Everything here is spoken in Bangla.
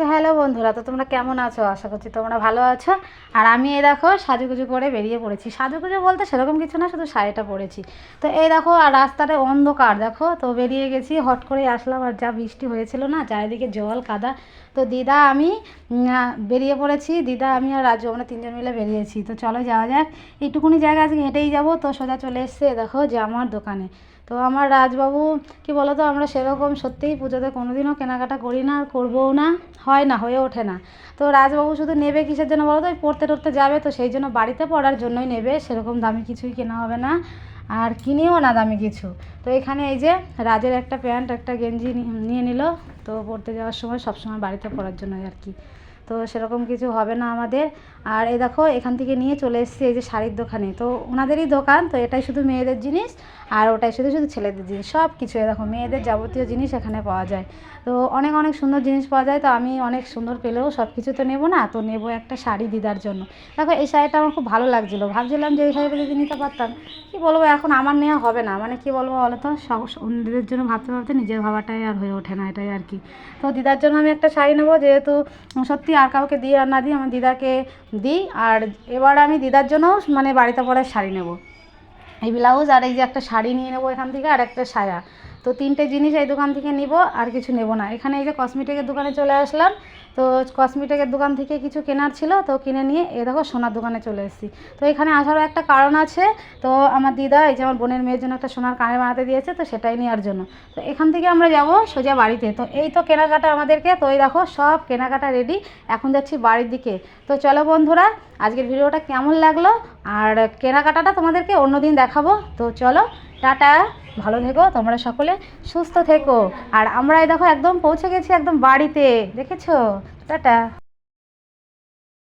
তো হ্যালো বন্ধুরা, তো তোমরা কেমন আছো? আশা করছি তোমরা ভালো আছো। আর আমি এই দেখো সাজুগুজু করে বেরিয়ে পড়েছি। সাজুগুজু বলতে সেরকম কিছু না, শুধু শাড়িটা পরেছি। তো এই দেখো, আর রাস্তাটা অন্ধকার, দেখো? তো বেরিয়ে গেছি, হট করে আসলাম। আর যা বৃষ্টি হয়েছিল না, চারিদিকে জল, কাদা। তো দিদা, আমি বেরিয়ে পড়েছি। দিদা, আমি আর রাজু, আমরা তিনজন মিলে বেরিয়েছি। তো চলো যাওয়া যাক। এইটুকুনি জায়গা আজকে হেঁটেই যাব। তো সোজা চলে এসছে দেখো যে আমার দোকানে। তো আমার রাজবাবু, কি বলো তো আমরা সেরকম সত্যিই পুজোতে কোনোদিনও কেনাকাটা করি না, আর করবও না। হয় না, হয়ে ওঠে না। তো রাজবাবু শুধু নেবে কিসের জন্য বলো তো? ওই পড়তে টড়তে যাবে তো সেই জন্য বাড়িতে পড়ার জন্যই নেবে, সেরকম দামি কিছুই কেনা হবে না। আর কিনেও না দামি কিছু। তো এখানে এই যে রাজের একটা প্যান্ট, একটা গেঞ্জি নিয়ে নিল। তো পড়তে যাওয়ার সময় সবসময় বাড়িতে পড়ার জন্যই আর কি। তো সেরকম কিছু হবে না আমাদের। আর এই দেখো, এখান থেকে নিয়ে চলে এসেছি এই যে শাড়ির দোকানে। তো ওনাদেরই দোকান, তো এটাই শুধু মেয়েদের জিনিস, আর ওটাই শুধু শুধু ছেলেদের জিনিস সব কিছু দেখো, মেয়েদের যাবতীয় জিনিস এখানে পাওয়া যায়। তো অনেক অনেক সুন্দর জিনিস পাওয়া যায়, তো আমি অনেক সুন্দর পেলেও সব কিছু তো নেব না, তো নেব একটা শাড়ি দিদার জন্য। দেখো, এই শাড়িটা আমার খুব ভালো লাগছিল, ভাবছিলাম যে এই শাড়িটা যদি নিতে পারতাম, কি বলব এখন আমার নেওয়া হবে না মানে কি বলব বলো তো অন্যদের জন্য ভাবতে ভাবতে নিজের ভাবাটাই আর হয়ে ওঠে না, এটাই আর কি। তো দিদার জন্য আমি একটা শাড়ি নেব, যেহেতু সত্যি আর কাউকে দিই আর না দিই আমার দিদাকে দিই। আর এবার আমি দিদার জন্য মানে বাড়িতে পরে শাড়ি নেব। এই ব্লাউজ আর এই যে একটা শাড়ি নিয়ে নেব এখান থেকে আর একটা সায়া। তো তিনটে জিনিস এই দোকান থেকে নিব, আর কিছু নেব না। এখানে এই যে কসমেটিকের দোকানে চলে আসলাম, তো কসমেটিকের দোকান থেকে কিছু কেনার ছিল, তো কিনে নিয়ে এ দেখো সোনার দোকানে চলে এসেছি। তো এখানে আসারও একটা কারণ আছে, তো আমার দিদা, এই যে আমার বোনের মেয়ের জন্য একটা সোনার কানে বানাতে দিয়েছে, তো সেটাই নেওয়ার জন্য। তো এখান থেকে আমরা যাব সোজা বাড়িতে। তো এই তো কেনাকাটা আমাদেরকে, তো এই দেখো সব কেনাকাটা রেডি এখন যাচ্ছি বাড়ির দিকে। তো চলো বন্ধুরা, আজকের ভিডিওটা কেমন লাগল? আর কেনাকাটাটা তোমাদেরকে অন্য দিন দেখাবো। তো চলো, টাটা, ভালো থেকো, তোমরা সকলে সুস্থ থেকো। আর আমরা দেখো একদম পৌঁছে গেছি একদম বাড়িতে, দেখেছ? টাটা।